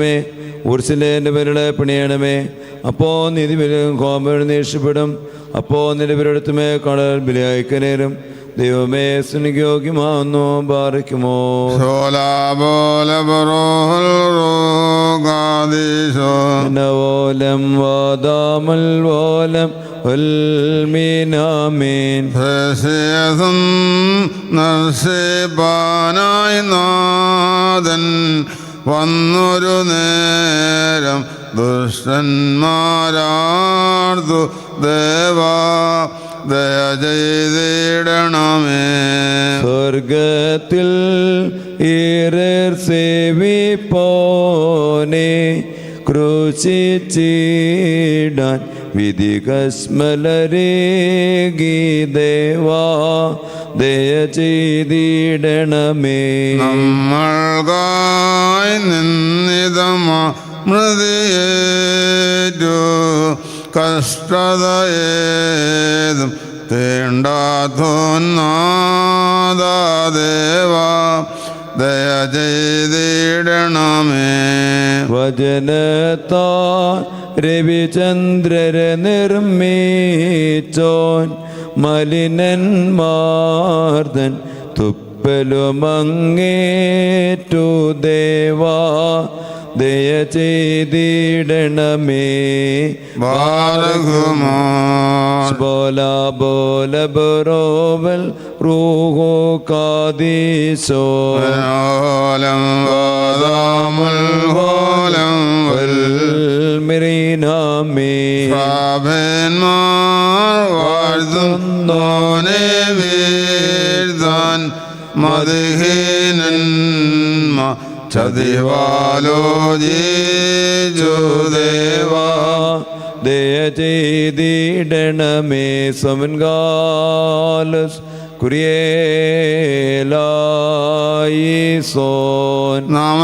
രക്ഷിക്കണമേ ഉർസിലേന്റെ പേരുടെ പിണിയണമേ. അപ്പോൾ നിധി കോമ്പഴ് നീക്ഷപ്പെടും അപ്പോൾ നിന്റെ പേരെടുത്തുമേ കടൽ ബലിയായിക്കനേരും. ദൈവമേ ബാറിക്കുമോ ശോലാബോലബറോഹൽറോഗാദീശോ നവോലം വാദാമൽ വോലം ഉൽമീനാമീൻ ഭേഷേസം നർഷിപ്പാനായി നാഥൻ വന്നൊരു നേരം ദുഷ്ടന്മാരാർദു ദേവാ ദയ ചെയ്തിടണമേ. സ്വർഗത്തിൽ ഈറർ സേവിപ്പോനെ ക്രൂശിച്ചിടാൻ വിധി കസ്മലരേകി ദേവാ ദയ ചെയ്തിടണമേ നമ്മൾക്കായി നിന്നിതമ മൃതിയേറ്റു കഷ്ടതയേതും തീണ്ടാത്തോന്നാദേവ ദയ ചെയ്തിടണമേ വചനത്താ രവിചന്ദ്രരെ നിർമ്മിച്ചോൻ മലിനന്മാർദൻ തുപ്പലുമങ്ങേറ്റു ദേവാ ദയ ചെയ്തിടണമേ. ബോല ബോല ബറോവൽ റൂഹോ കാദീശോലം വാദാമൽ ഹോലം വൽ മിറീനാമേ പാപന്മാർ വാഴ്ത്തുന്നോനെ വീഴ്ത്താൻ മതിഹീനന്മ ചതിവാലോചിച്ചു ദേവാ ദയ ചെയ്തിടണമേ സമൻകാലസ് കുറിയേലായിസോൻ നാം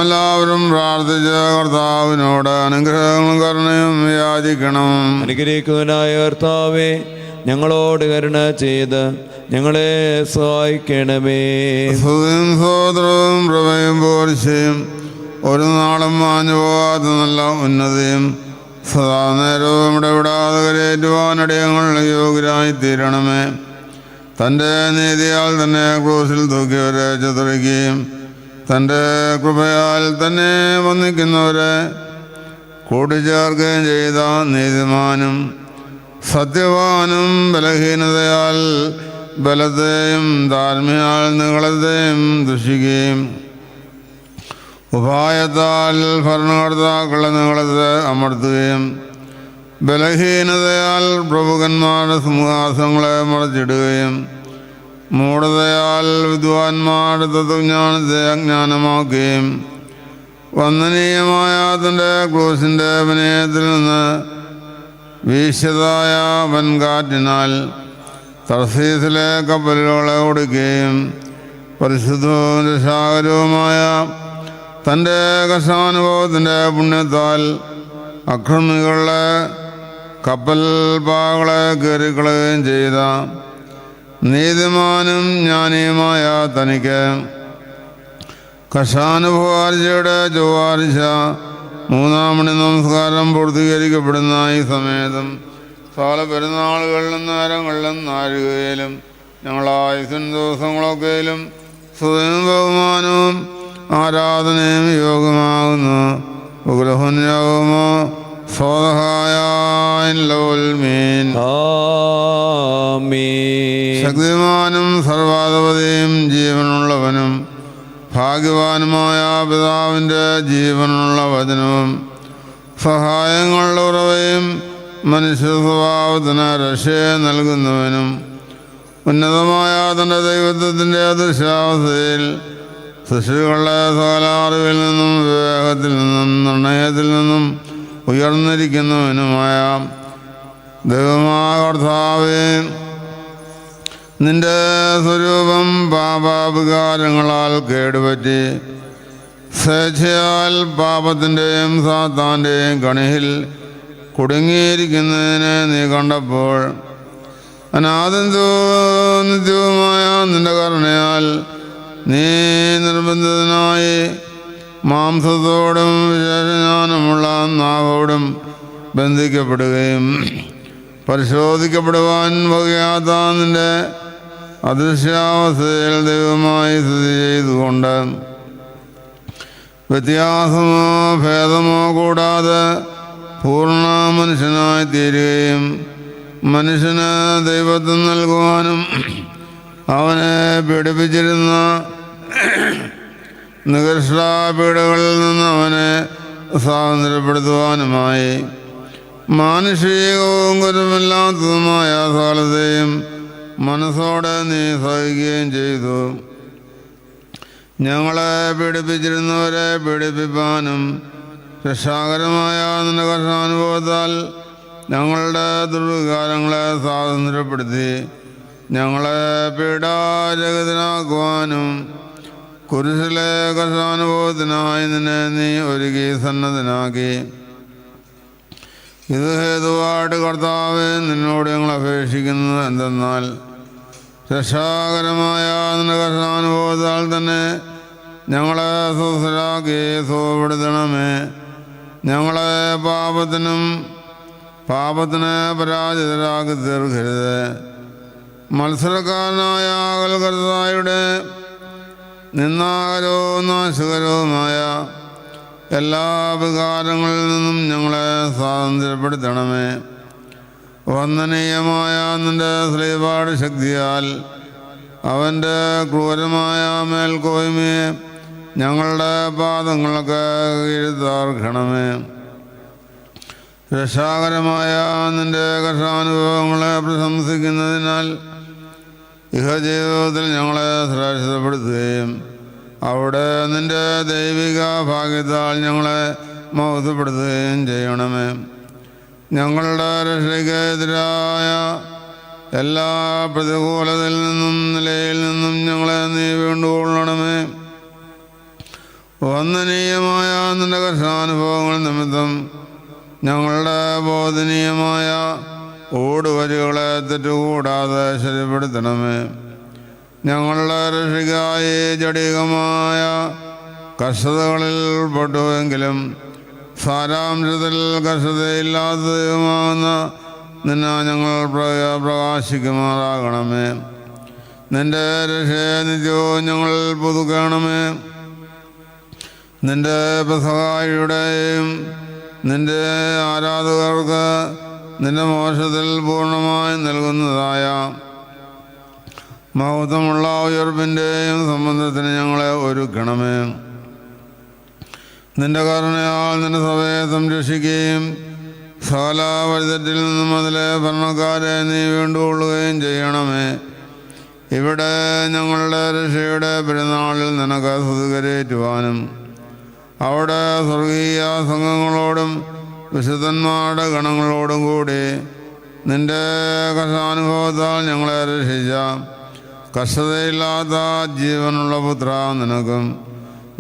പ്രാർത്ഥിച്ച കർത്താവിനോട് അനുഗ്രഹങ്ങളും കരുണയും യാചിക്കണം അനുഗ്രഹിക്കുന്നതിനായ കർത്താവേ ഞങ്ങളോട് കരുണ ചെയ്ത് ഞങ്ങളെ സഹായിക്കണമേ. സ്തുതിയും സോദരവും പ്രഭയും പോർച്ചയും ഒരു നാളും മാഞ്ഞു പോകാത്ത നല്ല ഉന്നതിയും സദാ നേരവും ഇവിടെ വിടാതെ കരയേറ്റുവാനടിയങ്ങൾ യോഗ്യരായി തീരണമേ തന്റെ നീതിയാൽ തന്നെ ക്രൂസിൽ തൂക്കിയവരെ ചിത്രിക്കുകയും തന്റെ കൃപയാൽ തന്നെ വന്നിക്കുന്നവരെ കൂട്ടിച്ചേർക്കുകയും ചെയ്ത നീതിമാനും സത്യവാനും ബലഹീനതയാൽ ബലത്തെയും താഴ്മയാൽ നികളത്തെയും ദുഷിക്കുകയും ഉപായത്താൽ ഭരണകർത്താക്കളെ നിങ്ങളത്തെ അമർത്തുകയും ബലഹീനതയാൽ പ്രഭുക്കന്മാരുടെ സിംഹാസനങ്ങളെ മറച്ചിടുകയും മൂഢതയാൽ വിദ്വാൻമാരുടെ തത്വജ്ഞാനത്തെ അജ്ഞാനമാക്കുകയും വന്ദനീയമായ തന്റെ ക്രൂസിന്റെ അഭിനയത്തിൽ നിന്ന് വീശതായ വൻകാറ്റിനാൽ തർസീസിലെ കപ്പലുകളെ ഒടുക്കുകയും പരിശുദ്ധവും രക്ഷാകരവുമായ തന്റെ കർഷാനുഭവത്തിന്റെ പുണ്യത്താൽ അക്രമികളുടെ കപ്പൽ പാകളെ കയറിക്കളയുകയും ചെയ്ത നീതിമാനും ജ്ഞാനിയുമായ തനിക്ക് കഷാനുഭവാർജയുടെ ചൊവ്വാഴ്ച മൂന്നാം മണി നമസ്കാരം പൂർത്തീകരിക്കപ്പെടുന്ന ഈ സമയത്തും സകല പെരുന്നാളുകളിലും നേരങ്ങളിലും നാഴികയിലും ഞങ്ങളായ ദിവസങ്ങളൊക്കെയിലും സ്വയം ബഹുമാനവും ആരാധനയും യോഗമാകുന്നു ആമീൻ ശക്തിമാനും സർവാധിപതിയും ജീവനുള്ളവനും ഭാഗ്യവാനുമായ പിതാവിന്റെ ജീവനുള്ള വചനവും സഹായങ്ങളുടെ ഉറവയും മനുഷ്യ സ്വഭാവത്തിന് രക്ഷയെ നൽകുന്നവനും ഉന്നതമായ തന്റെ ദൈവത്വത്തിന്റെ ദൃശ്യാവസ്ഥയിൽ സൃഷ്ടികളുടെ സകല അറിവിൽ നിന്നും വിവേകത്തിൽ നിന്നും നിർണയത്തിൽ നിന്നും ഉയർന്നിരിക്കുന്നവനുമായ ദൈവമായ കർത്താവേ നിന്റെ സ്വരൂപം പാപാവികാരങ്ങളാൽ കേടുപറ്റി സ്വേച്ഛയാൽ പാപത്തിന്റെയും സാത്താന്റെയും കണിയിൽ കുടുങ്ങിയിരിക്കുന്നതിനെ നീ കണ്ടപ്പോൾ അനാദന്തവും നിത്യവുമായ നിന്റെ കരുണയാൽ നീ നിർബന്ധിതനായി മാംസത്തോടും വിശേഷജ്ഞാനമുള്ള നാവോടും ബന്ധിക്കപ്പെടുകയും പരിശോധിക്കപ്പെടുവാൻ വകയാത്ത നിന്റെ അദൃശ്യാവസ്ഥയിൽ ദൈവമായി സ്ഥിതി ചെയ്തുകൊണ്ട് വ്യത്യാസമോ ഭേദമോ കൂടാതെ പൂർണ മനുഷ്യനായി തീരുകയും മനുഷ്യന് ദൈവത്വം നൽകുവാനും അവനെ പീഡിപ്പിച്ചിരുന്ന നികർഷാപീഠകളിൽ നിന്ന് അവനെ സ്വാതന്ത്ര്യപ്പെടുത്തുവാനുമായി. മാനുഷികവും കുറ്റമില്ലാത്തതുമായ സകലത്തെയും മനസ്സോടെ നീ സഹിക്കുകയും ചെയ്തു. ഞങ്ങളെ പീഡിപ്പിച്ചിരുന്നവരെ പീഡിപ്പിപ്പാനും രക്ഷാകരമായ നിന്റെ കർഷാനുഭവത്താൽ ഞങ്ങളുടെ ദുർവികാരങ്ങളെ സ്വാതന്ത്ര്യപ്പെടുത്തി ഞങ്ങളെ പീഡാരഹിതനാക്കുവാനും കുരിശിലെ കർഷാനുഭവത്തിനായി നിന്നെ നീ ഒരുക്കി സന്നദ്ധനാക്കി. ഇത് ഹേതുവായിട്ട് കർത്താവ് നിന്നോട് ഞങ്ങൾ അപേക്ഷിക്കുന്നത് എന്തെന്നാൽ രക്ഷാകരമായ നിന്റെ കർഷാനുഭവത്താൽ തന്നെ ഞങ്ങളെ സുസ്ഥരാക്കി സുഖപ്പെടുത്തണമേ ഞങ്ങളെ പാപത്തിനും പാപത്തിന് പരാജിതരാക്കി തീർക്കരുത്. മത്സരക്കാരനായ കൽക്കർത്തായുടെ നിന്നാകരവും നാശകരവുമായ എല്ലാ വികാരങ്ങളിൽ നിന്നും ഞങ്ങളെ സ്വാതന്ത്ര്യപ്പെടുത്തണമേ. വന്ദനീയമായ നിന്റെ ശ്രീപാട് ശക്തിയാൽ അവന്റെ ക്രൂരമായ മേൽക്കോയ്മയെ ഞങ്ങളുടെ പാദങ്ങൾക്ക് കീഴ്ത്താർക്കണമേ രക്ഷാകരമായ നിന്റെ കർഷാനുഭവങ്ങളെ പ്രശംസിക്കുന്നതിനാൽ ഇഹജീവിതത്തിൽ ഞങ്ങളെ സുരക്ഷിതപ്പെടുത്തുകയും അവിടെ നിന്റെ ദൈവിക ഭാഗ്യത്താൽ ഞങ്ങളെ മൗത്തപ്പെടുത്തുകയും ചെയ്യണമേ. ഞങ്ങളുടെ രക്ഷയ്ക്കെതിരായ എല്ലാ പ്രതികൂലതയിൽ നിന്നും നിലയിൽ നിന്നും ഞങ്ങളെ നീ വീണ്ടുകൊള്ളണമേ. വന്ദനീയമായ നിന്റെ കർഷാനുഭവങ്ങൾ നിമിത്തം ഞങ്ങളുടെ ബോധനീയമായ ഓടുവരികളെ തെറ്റുകൂടാതെ ശരിപ്പെടുത്തണമേ. ഞങ്ങളുടെ രക്ഷയ്ക്കായി ജടികമായ കഷ്ടതകളിൽ പെട്ടുവെങ്കിലും സാരാംശത്തിൽ കഷ്ടതയില്ലാത്തതുമാകുന്ന നിന്നെ ഞങ്ങൾ പ്ര- പ്രകാശിക്കുമാറാകണമേ. നിന്റെ രക്ഷയെ നിത്യവും ഞങ്ങൾ പുതുക്കണമേ. നിന്റെ പെസഹായിയുടെയും നിന്റെ ആരാധകർക്ക് നിന്റെ മോശത്തിൽ പൂർണമായി നൽകുന്നതായ മഹത്വമുള്ള ഉയർപ്പിന്റെയും സംബന്ധത്തിന് ഞങ്ങളെ ഒരു ഗണമേ നിന്റെ കരുണയാൽ നിന്റെ സഭയെ സംരക്ഷിക്കുകയും സകല വഴിതെറ്റിൽ നിന്നും അതിലെ ഭരണക്കാരെ നീ വീണ്ടുകൊള്ളുകയും ചെയ്യണമേ. ഇവിടെ ഞങ്ങളുടെ രക്ഷയുടെ പെരുന്നാളിൽ നിനക്ക് സ്തുതികരേറ്റുവാനും അവിടെ സ്വർഗീയ സംഘങ്ങളോടും വിശുദ്ധന്മാരുടെ ഗണങ്ങളോടും കൂടി നിന്റെ കഷാനുഭവത്താൽ ഞങ്ങളെ രക്ഷിച്ച കഷ്ടതയില്ലാത്ത ജീവനുള്ള പുത്ര നിനക്കും.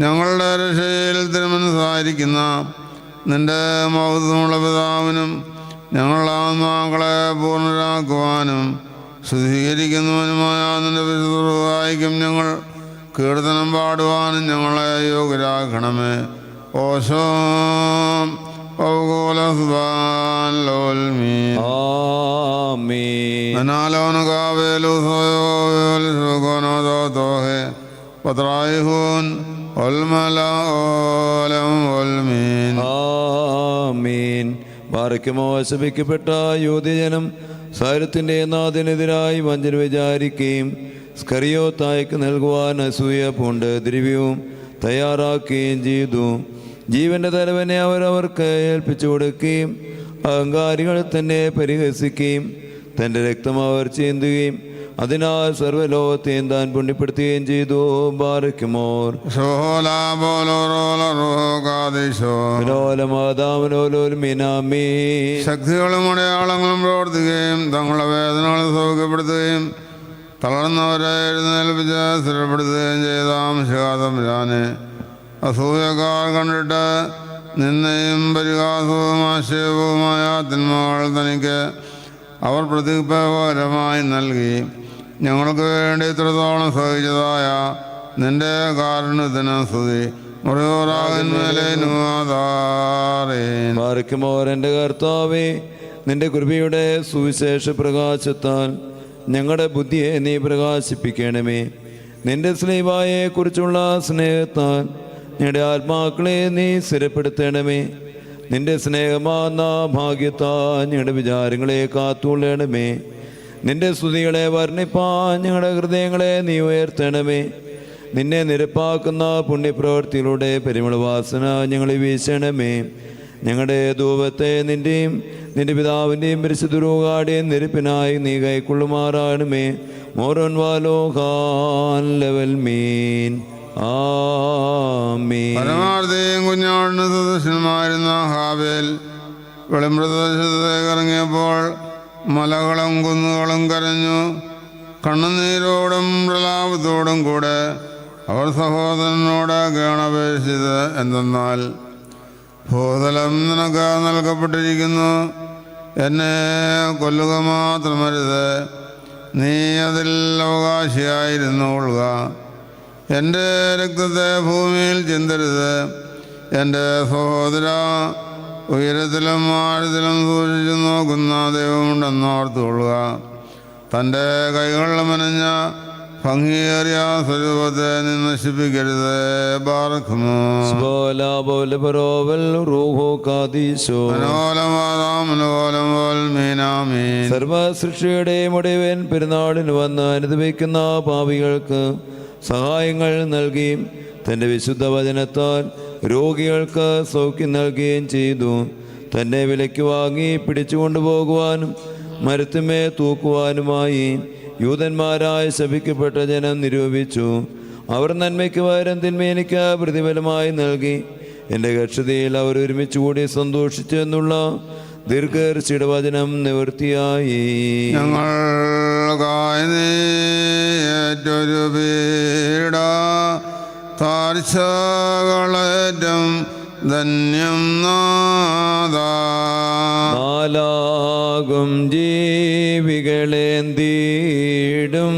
ഞങ്ങളുടെ രക്ഷയിൽ തിരുമനസായിരിക്കുന്ന നിന്റെ മൗതമുള്ള പിതാവിനും ഞങ്ങളുടെ ആത്മാക്കളെ പൂർണരാക്കുവാനും ശുദ്ധീകരിക്കുന്നവനുമായ നിന്റെ വിശുദ്ധ ഞങ്ങൾ കീർത്തനം പാടുവാനും ഞങ്ങളെ യോഗ്യരാക്കണമേ. ഓശോ do tohe patraihun olmala olam olmin ആമീൻ. പാറയ്ക്കുമോ ശപിക്കപ്പെട്ട യോധ്യജനം സാരത്തിന്റെ നാഥിനെതിരായി വഞ്ചന വിചാരിക്കുകയും സ്കറിയോ തായ്ക്ക് നൽകുവാൻ അസൂയ പൂണ്ട് ദ്രവ്യവും തയ്യാറാക്കുകയും ചെയ്തു. ജീവന്റെ തലവനെ അവരവർക്ക് ഏൽപ്പിച്ചു കൊടുക്കുകയും അഹങ്കാരികൾ തന്നെ പരിഹസിക്കുകയും തന്റെ രക്തം അവർ ചീന്തുകയും അതിനാൽ സർവലോകത്തെയും താൻ പുണ്യപ്പെടുത്തുകയും ചെയ്തു. ബാരക്കുമോർ ശക്തികളും അടയാളങ്ങളും പ്രവർത്തിക്കുകയും തങ്ങളുടെ വേദനകൾ സൗഖ്യപ്പെടുത്തുകയും തളർന്നവരെ എഴുന്നേൽപ്പിച്ച് സ്ഥിരപ്പെടുത്തുകയും ചെയ്താം ഞാൻ അസൂയക്കാർ കണ്ടിട്ട് നിന്നെയും പരിഹാസവും ആശയവുമായ തിന്മകൾ തനിക്ക് അവർ പ്രതിഭകരമായി നൽകി. ഞങ്ങൾക്ക് വേണ്ടി ഇത്രത്തോളം സഹിച്ചതായ നിന്റെ കാരണത്തിന് സ്തുതി. ആമേൻ കർത്താവേ നിന്റെ കൃപയുടെ സുവിശേഷ പ്രകാശത്താൽ ഞങ്ങളുടെ ബുദ്ധിയെ നീ പ്രകാശിപ്പിക്കണമേ. നിന്റെ സ്നേഹായെ കുറിച്ചുള്ള സ്നേഹത്താൽ ഞങ്ങളുടെ ആത്മാക്കളെ നീ സ്ഥിരപ്പെടുത്തണമേ. നിന്റെ സ്നേഹമാന്ന ഭാഗ്യത്താൽ ഞങ്ങളുടെ വിചാരങ്ങളെ കാത്തുകൊള്ളണമേ. നിന്റെ സ്തുതികളെ വർണിപ്പാൻ ഞങ്ങളുടെ ഹൃദയങ്ങളെ നീ ഉയർത്തണമേ. നിന്നെ നിരപ്പാക്കുന്ന പുണ്യപ്രവൃത്തിയിലൂടെ പരിമളവാസന ഞങ്ങളെ വീശണമേ. ഞങ്ങളുടെ ധൂപത്തെ നിന്റെയും നിന്റെ പിതാവിന്റെയും പരിശുദ്ധരൂകാടെയും നിരപ്പിനായി നീ കൈക്കൊള്ളുമാറാണമേ. മോറോൻ വാലോ ഖാൻ ലെവൽ മീൻ. പരമാർത്ഥയും കുഞ്ഞാടിന് സദൃശനുമായിരുന്ന ഹാബേൽ വെളിമ്പ്രദേശത്തേക്ക് ഇറങ്ങിയപ്പോൾ മലകളും കുന്നുകളും കരഞ്ഞു. കണ്ണുനീരോടും പ്രലാപത്തോടും കൂടെ അവർ സഹോദരനോട് കേണപേക്ഷിച്ചത് എന്തെന്നാൽ ഭൂതലം നിനക്ക് നൽകപ്പെട്ടിരിക്കുന്നു. എന്നെ കൊല്ലുക മാത്രമരുത് നീ അതിൽ അവകാശിയായിരുന്നുകൊള്ളുക എന്റെ രക്തത്തെ ഭൂമിയിൽ ചിന്തരുത്. എന്റെ സഹോദര ഉയരത്തിലും ആഴത്തിലും സൂക്ഷിച്ചു നോക്കുന്ന ദൈവമുണ്ടെന്ന് ഓർത്തുകൊള്ളുക. തന്റെ കൈകളിൽ മനഞ്ഞ ഭംഗിയേറിയ സ്വരൂപത്തെ നീ നശിപ്പിക്കരുത്. മീനാമീൻ സർവസൃഷ്ടിയുടെ മുടിവൻ പെരുന്നാളിന് വന്ന് അനുഭവിക്കുന്ന പാപികൾക്ക് സഹായങ്ങൾ നൽകിയും തന്റെ വിശുദ്ധ വചനത്താൽ രോഗികൾക്ക് സൗഖ്യം നൽകുകയും ചെയ്തു. തന്നെ വിലയ്ക്ക് വാങ്ങി പിടിച്ചുകൊണ്ടുപോകുവാനും മരത്തുമേ തൂക്കുവാനുമായി യൂതന്മാരായ ശപിക്കപ്പെട്ട ജനം നിരൂപിച്ചു. അവർ നന്മയ്ക്ക് പകരം തിന്മേനിക്ക് പ്രതിഫലമായി നൽകി. എന്റെ കക്ഷതയിൽ അവർ ഒരുമിച്ച് കൂടി സന്തോഷിച്ചു എന്നുള്ള ദീർഘർഷിയുടെ വചനം നിവൃത്തിയായി ഞങ്ങൾ താഴ്ചകളേറ്റം ധന്യം നാദ. നാലാകും ജീവികളേന്തീടും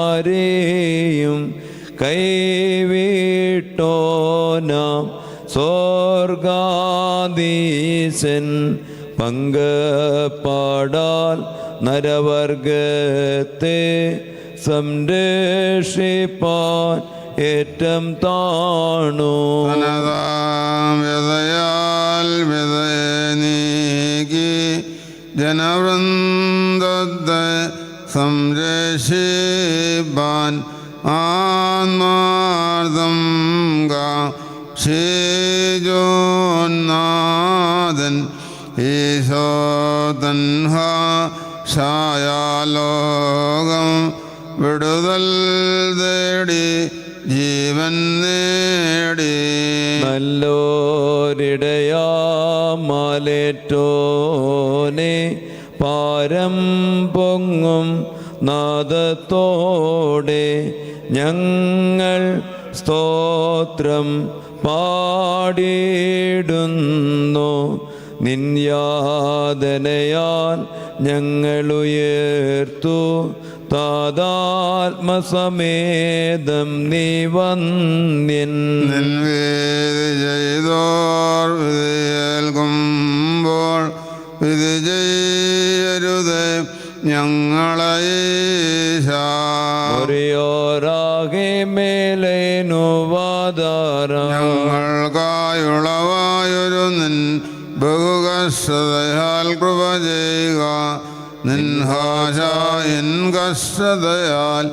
തേരോടാത്മീയന്മാരെയും കൈവിട്ടോനാം സ്വർഗാദീശൻ പങ്കപ്പാടാൽ നരവർഗത്തെ സംരക്ഷിപ്പാൻ ഏറ്റം താണു. തനതാം വ്യതയാൽ വ്യതയെ നീക്കി ജനവൃന്ദത്തെ സംരക്ഷിപ്പാൻ ആത്മാർത്ഥം ഷീജോന്നാഥൻ ഈശോ തൻഹ ഛായാലോകം വിടുതൽ തേടി ജീവൻ നേടി. നല്ലോരിടയാമാലേറ്റോനെ പാരം പൊങ്ങും നാദത്തോടെ ഞങ്ങൾ സ്തോത്രം പാടിയിടുന്നു. നിന്യാതനയാൽ ഞങ്ങളുയർത്തു താതാത്മസമേതം നീ കഷ്ടതയാൽ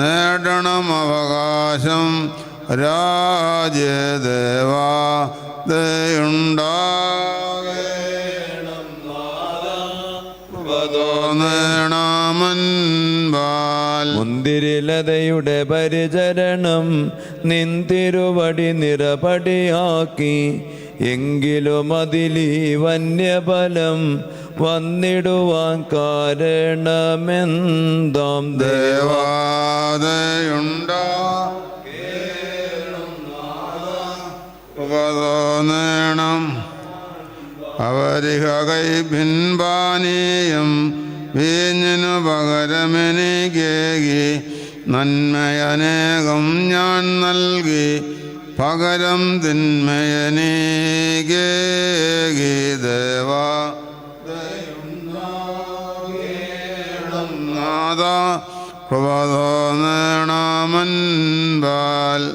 നേടണം അവകാശം. രാജദേവാ ദയുണ്ടാകേണം തോന്നേണമൻപാൽ മുന്തിരിലതയുടെ പരിചരണം നിന്തിരുവടി നിറപടിയാക്കി എങ്കിലും അതിലീ വന്യബലം വന്നിടുവാൻ കാരണമെന്താം? ദേവ ദേവാദയുണ്ടാ? ഉപതോന്നേണം അവരിഹ കൈ പിൻപാനീയം വീഞ്ഞിനു പകരമെനിക്കേകി നന്മയനേകം ഞാൻ നൽകി. പകരം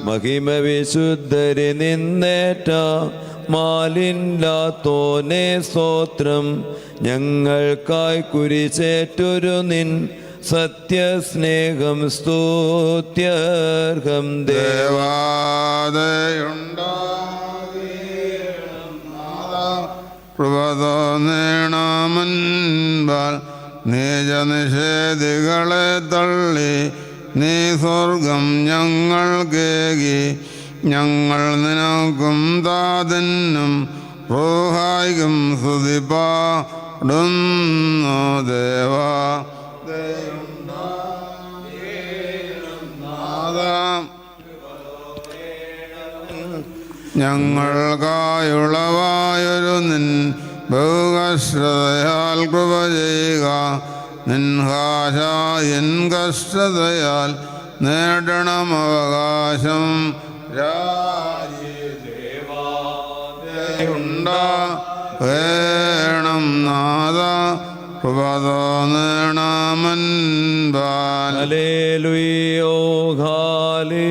മഹിമ വിശുദ്ധരി നിന്നേറ്റ മാലില്ലാത്തോനെ സ്തോത്രം. ഞങ്ങൾക്കായി കുരിശേറ്റൊരു നിൻ സത്യസ്നേഹം സ്തുത്യർഹം ദേവ കൃപതോന്നേണമൻപാൽ നീജനിഷേധികളെ തള്ളി നീ സ്വർഗം ഞങ്ങൾ കേകി ഞങ്ങൾ നിനക്കും താതന്നും റോഹായികം സ്തുതിപ്പാടുന്നു ദേവാ. നാദാം ഞങ്ങൾക്കായുളവായൊരു നിൻ ബഹുകശ്രതയാൽ കൃപ ചെയ്യുക. നിൻഹാശ എൻ കഷ്ടതയാൽ നേടണം അവകാശം. വേണം നാദ. കൃപ തോന്നണമെൻപാൽ ഹല്ലേലൂയോ ഹാലേലുയ്യ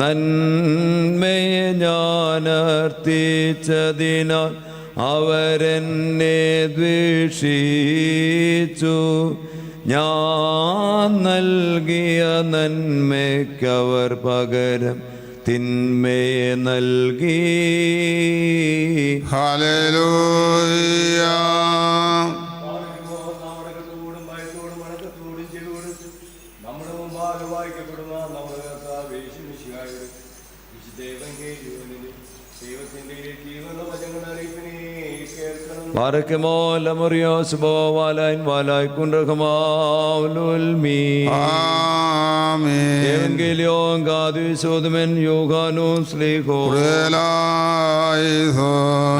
നന്മയെ ഞാനർത്തിച്ചതിനാൽ അവരെന്നെ ദ്വേഷിച്ചു. ഞാൻ നൽകിയ നന്മയ്ക്കവർ പകരം തിന്മയെ നൽകി. നമ്മുടെ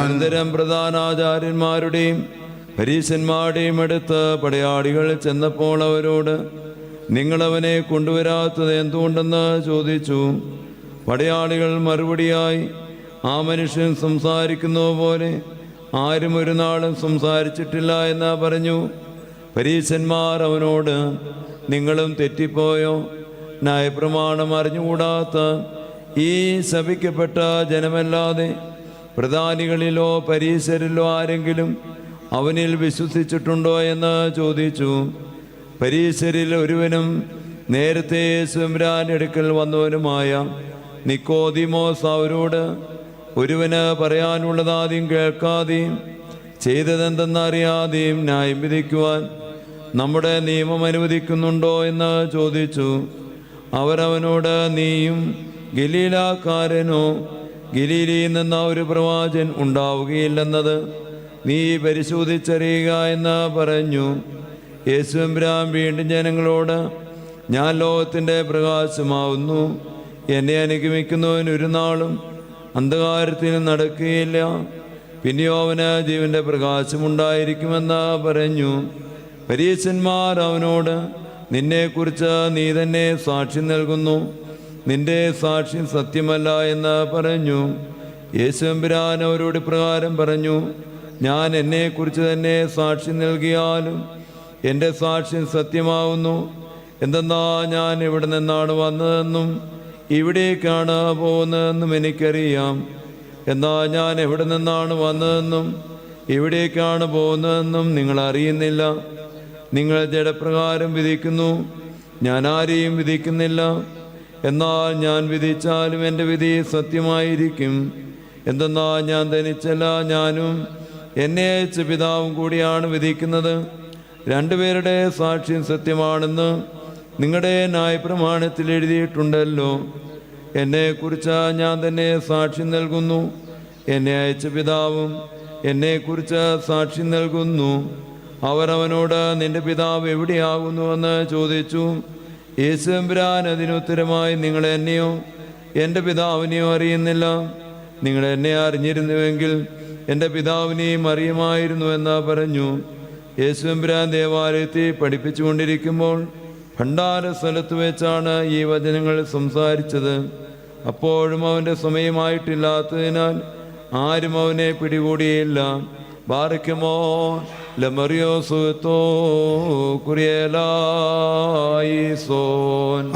അനന്തരം പ്രധാനാചാര്യന്മാരുടെയും പരീശന്മാരുടെയും അടുത്ത് പടയാളികൾ ചെന്നപ്പോൾ അവരോട് നിങ്ങളവനെ കൊണ്ടുവരാത്തത് എന്തുകൊണ്ടെന്ന് ചോദിച്ചു. പടയാളികൾ മറുപടിയായി ആ മനുഷ്യൻ സംസാരിക്കുന്നത് പോലെ ആരും ഒരു നാളും സംസാരിച്ചിട്ടില്ല എന്നാ പറഞ്ഞു. പരീശന്മാർ അവനോട് നിങ്ങളും തെറ്റിപ്പോയോ? ന്യായപ്രമാണം അറിഞ്ഞുകൂടാത്ത ഈ ശപിക്കപ്പെട്ട ജനമല്ലാതെ പ്രധാനികളിലോ പരീശരിലോ ആരെങ്കിലും അവനിൽ വിശ്വസിച്ചിട്ടുണ്ടോ എന്ന് ചോദിച്ചു. പരീശരിൽ ഒരുവനും നേരത്തെ സുമ്രാൻ അടുക്കൽ വന്നവനുമായ നിക്കോദിമോസ് അവരോട് ഒരുവന് പറയാനുള്ളതാദ്യം കേൾക്കാതെയും ചെയ്തതെന്തെന്നറിയാതെയും ന്യായം വിധിക്കുവാൻ നമ്മുടെ നിയമം അനുവദിക്കുന്നുണ്ടോ എന്ന് ചോദിച്ചു. അവരവനോട് നീയും ഗലീലാക്കാരനോ ഗലീലിയിൽ നിന്ന ഒരു പ്രവാചൻ ഉണ്ടാവുകയില്ലെന്നത് നീ പരിശോധിച്ചറിയുക എന്ന് പറഞ്ഞു. യേശുബ്രാം വീണ്ടും ജനങ്ങളോട് ഞാൻ ലോകത്തിന്റെ പ്രകാശമാവുന്നു. എന്നെ അനുഗമിക്കുന്നവൻ ഒരു നാളും അന്ധകാരത്തിൽ നടക്കുകയില്ല. പിന്നെയോ അവന് ജീവന്റെ പ്രകാശമുണ്ടായിരിക്കുമെന്ന് പറഞ്ഞു. പരീശന്മാർ അവനോട് നിന്നെക്കുറിച്ച് നീ തന്നെ സാക്ഷി നൽകുന്നു. നിന്റെ സാക്ഷി സത്യമല്ല എന്ന് പറഞ്ഞു. യേശുമ്പുരാൻ അവരോട് പ്രകാരം പറഞ്ഞു ഞാൻ എന്നെക്കുറിച്ച് തന്നെ സാക്ഷി നൽകിയാലും എന്റെ സാക്ഷ്യം സത്യമാവുന്നു. എന്തെന്നാ ഞാൻ ഇവിടെ നിന്നാണ് വന്നതെന്നും ഇവിടേക്കാണ് പോകുന്നതെന്നും എനിക്കറിയാം. എന്നാൽ ഞാൻ എവിടെ നിന്നാണ് വന്നതെന്നും എവിടേക്കാണ് പോകുന്നതെന്നും നിങ്ങൾ അറിയുന്നില്ല. നിങ്ങൾ ജഡപ്രകാരം വിധിക്കുന്നു ഞാൻ ആരെയും വിധിക്കുന്നില്ല. എന്നാൽ ഞാൻ വിധിച്ചാലും എന്റെ വിധി സത്യമായിരിക്കും. എന്തെന്നാൽ ഞാൻ ധനിച്ചല്ല ഞാനും എന്നെ അയച്ച പിതാവും കൂടിയാണ് വിധിക്കുന്നത്. രണ്ടുപേരുടെ സാക്ഷ്യം സത്യമാണെന്ന് നിങ്ങളുടെ ന്യായപ്രമാണത്തിൽ എഴുതിയിട്ടുണ്ടല്ലോ. എന്നെക്കുറിച്ച് ഞാൻ തന്നെ സാക്ഷി നൽകുന്നു. എന്നെ അയച്ച പിതാവും എന്നെക്കുറിച്ച് സാക്ഷി നൽകുന്നു. അവരവനോട് നിന്റെ പിതാവ് എവിടെയാകുന്നുവെന്ന് ചോദിച്ചു. യേശുരാൻ അതിനുത്തരമായി നിങ്ങൾ എന്നെയോ എന്റെ പിതാവിനെയോ അറിയുന്നില്ല. നിങ്ങൾ എന്നെ അറിഞ്ഞിരുന്നുവെങ്കിൽ എന്റെ പിതാവിനെയും അറിയുമായിരുന്നു എന്ന് പറഞ്ഞു. യേശുരാൻ ദേവാലയത്തെ പഠിപ്പിച്ചുകൊണ്ടിരിക്കുമ്പോൾ ഭണ്ഡാര സ്ഥലത്ത് വെച്ചാണ് ഈ വചനങ്ങൾ സംസാരിച്ചത്. അപ്പോഴും അവന്റെ സമയമായിട്ടില്ലാത്തതിനാൽ ആരും അവനെ പിടികൂടിയില്ല. ബാറിക്കുമോ ലമറിയോ സുത്തോ കുറിയലായിസോൻ.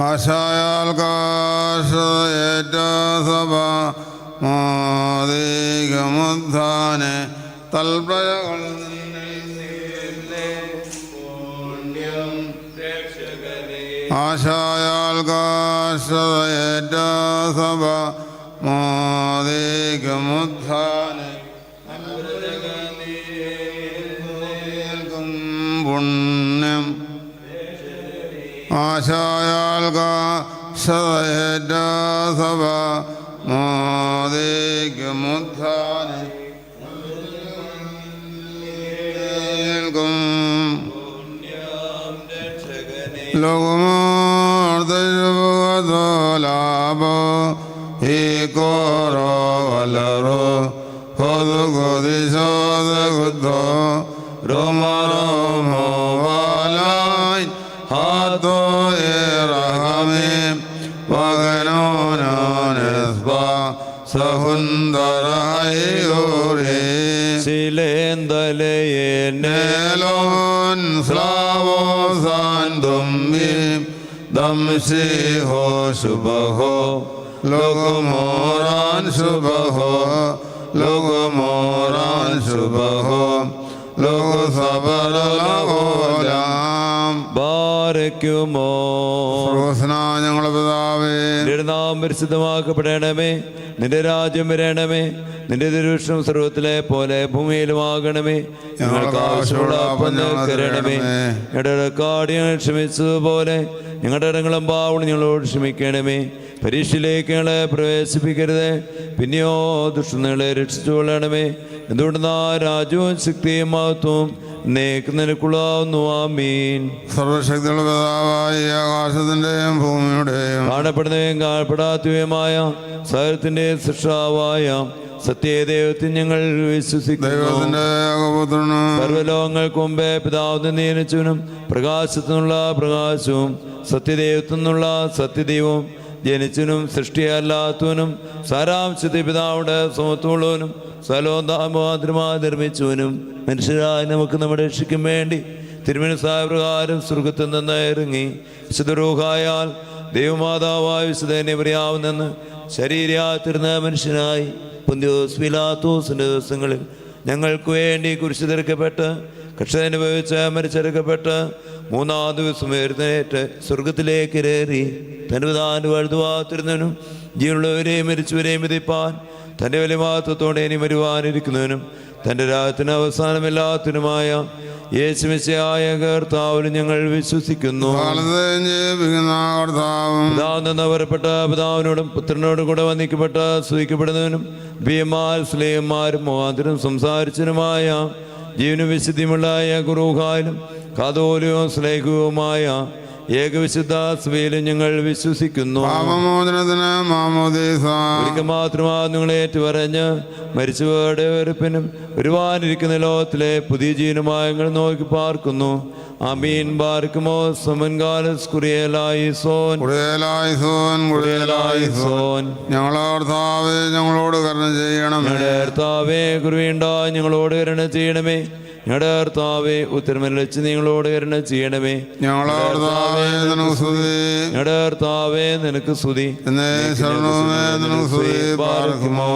ആശായാൽ സഭ ആശായാൽ കാശേറ്റ സഭ മാതികമുദ്ധാനെ പുണ്യം. ആശായാൽ സദയേറ്റ സഭ മോദിക്കുമുദ്ധാനെ ലോകമോർദ്ദോലാഭോ ഈ കോറോ ദംശിഹോ ശുഭഹോ ലോകമോറാൻ ശുഭഹോ ലോകമോറാൻ ശുഭഹോ ലോകസബരലോലാം ബാരയ്ക്കുമോ സർവസ്നാ ഞങ്ങളുടെ പിതാവേ। നാം പരിശുദ്ധമാക്കപ്പെടണമേ നിന്റെ രാജ്യം വരണമേ നിന്റെ ദുരുഷം സർവത്തിലെ പോലെ ഭൂമിയിലുമാകണമേ. ഞങ്ങൾക്ക് ആവശ്യമുള്ള തരണമേ. ഞങ്ങളുടെ റെക്കാർഡ് ക്ഷമിച്ചതുപോലെ ഞങ്ങളുടെ ഇടങ്ങളും പാവണം ഞങ്ങളോട് ക്ഷമിക്കണമേ. പരീക്ഷയിലേക്ക് ഞങ്ങളെ പ്രവേശിപ്പിക്കരുത്. പിന്നെയോ ദുഷ്ടങ്ങളെ രക്ഷിച്ചു കൊള്ളണമേ എന്തുകൊണ്ടെന്നാ രാജ്യവും ശക്തിയും മഹത്വവും നിനക്കുള്ളാവുന്നു ആമീൻ. സർവശക്തിയുള്ള പിതാവായ ആകാശത്തിന്റെയും ഭൂമിയുടെയും കാണപ്പെടുന്നവയും കാണപ്പെടാത്തവയുമായ സകലത്തിന്റെ സൃഷ്ടാവായ സത്യദൈവത്തിൽ ഞങ്ങൾ വിശ്വസിക്കുന്നു. സർവലോകങ്ങൾക്ക് മുമ്പേ പിതാവ് നിയമിച്ചവനും പ്രകാശത്തിനുള്ള പ്രകാശവും സത്യദൈവത്തിൽ നിന്നുള്ള സത്യദൈവവും ജനിച്ചവനും സൃഷ്ടിയല്ലാത്തവനും സാരാംശത്തെ പിതാവുടെ സമത്വമുള്ളവനും സലോന്താമാതൃമാ നിർമ്മിച്ചവനും മനുഷ്യരായി നമുക്ക് നമ്മുടെ രക്ഷിക്കും വേണ്ടി തിരുമനസായ സാഹപ്രകാരം സ്വർഗത്തിൽ നിന്ന് ഇറങ്ങി വിശുദ്ധരൂഹായാൽ ദൈവമാതാവായ വിശുദ്ധനെ പറയാവുന്നെന്ന് ശരീരാത്തിരുന്ന മനുഷ്യനായി പുന്തിയോസ്വിലാത്തോസിന്റെ ദിവസങ്ങളിൽ ഞങ്ങൾക്ക് വേണ്ടി കുരിശു തിരക്കപ്പെട്ട് കർഷകനുഭവിച്ച് മരിച്ചെടുക്കപ്പെട്ട് മൂന്നാം ദിവസം എഴുന്നേറ്റ് സ്വർഗത്തിലേക്ക് കയറി തനുതാൻ വഴുതുവാത്തിരുന്നവനും ജീവനുള്ളവരെയും മരിച്ചവരെയും വിധിപ്പാൻ തന്റെ വലിയ മഹത്വത്തോടെ ഇനി വരുവാനിരിക്കുന്നവനും തന്റെ രാജ്യത്തിന് അവസാനമില്ലാത്തതിനുമായ യേശുമിശയായ കർത്താവിന് ഞങ്ങൾ വിശ്വസിക്കുന്നു. വരപ്പെട്ട പിതാവിനോടും പുത്രനോടും കൂടെ വന്ദിക്കപ്പെട്ട സ്തുതിക്കപ്പെടുന്നവനും ബിയമാർ സ്ലേയന്മാരും മുഖാന്തരം സംസാരിച്ചതിനുമായ ജീവനും വിശുദ്ധിയുമുള്ള ഗുരുഹായാലും കാതോലിയോ സ്ലേഹവുമായ ഏകവിശുദ്ധ സഭയിലും ഞങ്ങൾ വിശ്വസിക്കുന്നു. ഒരിക്കൽ മാത്രമാ നിങ്ങളെ ഏറ്റുപറഞ്ഞ് മരിച്ചവരുടെ വെറുപ്പിനും ഒരുവാനിരിക്കുന്ന ലോകത്തിലെ പുതിയ ജീവനുമായ ഞങ്ങൾ നോക്കി പാർക്കുന്നു. അമീൻ ബാർക്കുമോ സമൻകാലസ് കുറിയലായി സോൻ. കുടിയലായി സോൻ കുടിയലായി സോൻ. സോൻ. ഞങ്ങളോട് കരുണ ചെയ്യണമേ. ഞങ്ങളുടെ കർത്താവേ കുരുവേണ്ട ഞങ്ങളോട് കരുണ ചെയ്യണമേ. ഞങ്ങളുടെ കർത്താവേ ഉത്തരമരളിച്ച് നിങ്ങളോട് കരുണ ചെയ്യണമേ. ഞങ്ങളുടെ കർത്താവേ നിനക്ക് സ്തുതി. എന്നേ നിനക്ക് സ്തുതി. പാർക്കുമോ